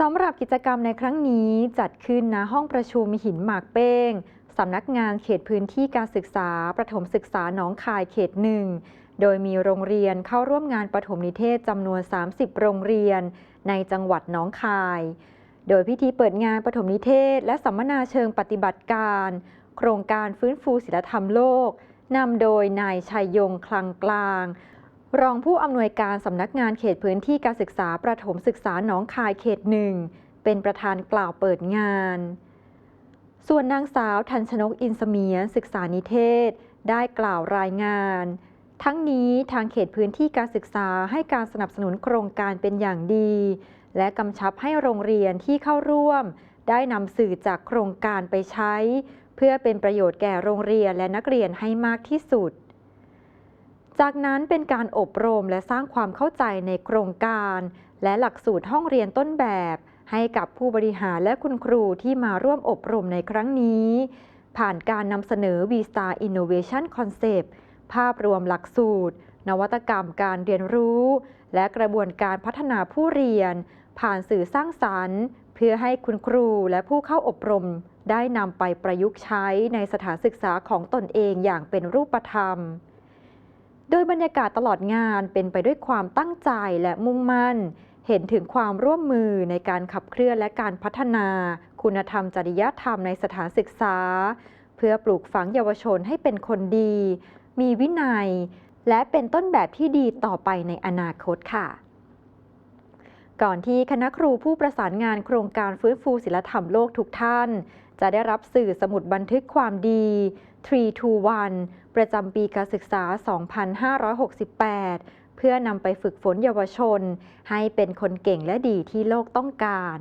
สำหรับกิจกรรมในครั้งนี้จัดขึ้นณห้องประชุมหินหมากเป้ง สำนักงานเขตพื้นที่การศึกษา ประถมศึกษาหนองคายเขตหนึ่ง โดยมีโรงเรียนเข้าร่วมงานประถมนิเทศจำนวน 30 โรงเรียน ในจังหวัดหนองคาย โดยพิธีเปิดงานประถมนิเทศ และสัมมนาเชิงปฏิบัติการ โครงการฟื้นฟูศิลธรรมโลกนำโดยนายชัยยงคลังกลาง รองผู้อำนวยการสำนักงานเขตพื้นที่การศึกษาประถมศึกษาหนองคายเขตหนึ่งเป็นประธานกล่าวเปิดงาน ส่วนนางสาวทันชนกอินสเมียนศึกษานิเทศ ได้กล่าวรายงาน ทั้งนี้ทางเขตพื้นที่การศึกษาให้การสนับสนุนโครงการเป็นอย่างดี และกำชับให้โรงเรียนที่เข้าร่วม ได้นำสื่อจากโครงการไปใช้ เพื่อเป็นประโยชน์แก่โรงเรียนและนักเรียนให้มากที่สุด จากนั้นเป็นการอบรมและสร้างความเข้าใจในโครงการ และหลักสูตรห้องเรียนต้นแบบ ให้กับผู้บริหารและคุณครูที่มาร่วมอบรมในครั้งนี้ ผ่านการนำเสนอ V-Star Innovation Concept ภาพรวมหลักสูตร นวัตกรรมการเรียนรู้ และกระบวนการพัฒนาผู้เรียน ผ่านสื่อสร้างสรรค์ เพื่อให้คุณครูและผู้เข้าอบรม ได้นำไปประยุกต์ใช้ในสถานศึกษาของตนเองอย่างเป็นรูปธรรม โดยบรรยากาศตลอดงานเป็นไปด้วยความตั้งใจและมุ่งมั่น เห็นถึงความร่วมมือในการขับเคลื่อนและการพัฒนา คุณธรรมจริยธรรมในสถานศึกษา เพื่อปลูกฝังเยาวชนให้เป็นคนดี มีวินัย และเป็นต้นแบบที่ดีต่อไปในอนาคตค่ะก่อนที่คณะครูผู้ประสานงานโครงการฟื้นฟูศิลธรรมโลกทุกท่าน จะได้รับสื่อสมุดบันทึกความดี 3 to 1 ประจำปีการศึกษา 2568 เพื่อนำไปฝึกฝนเยาวชน ให้เป็นคนเก่งและดีที่โลกต้องการ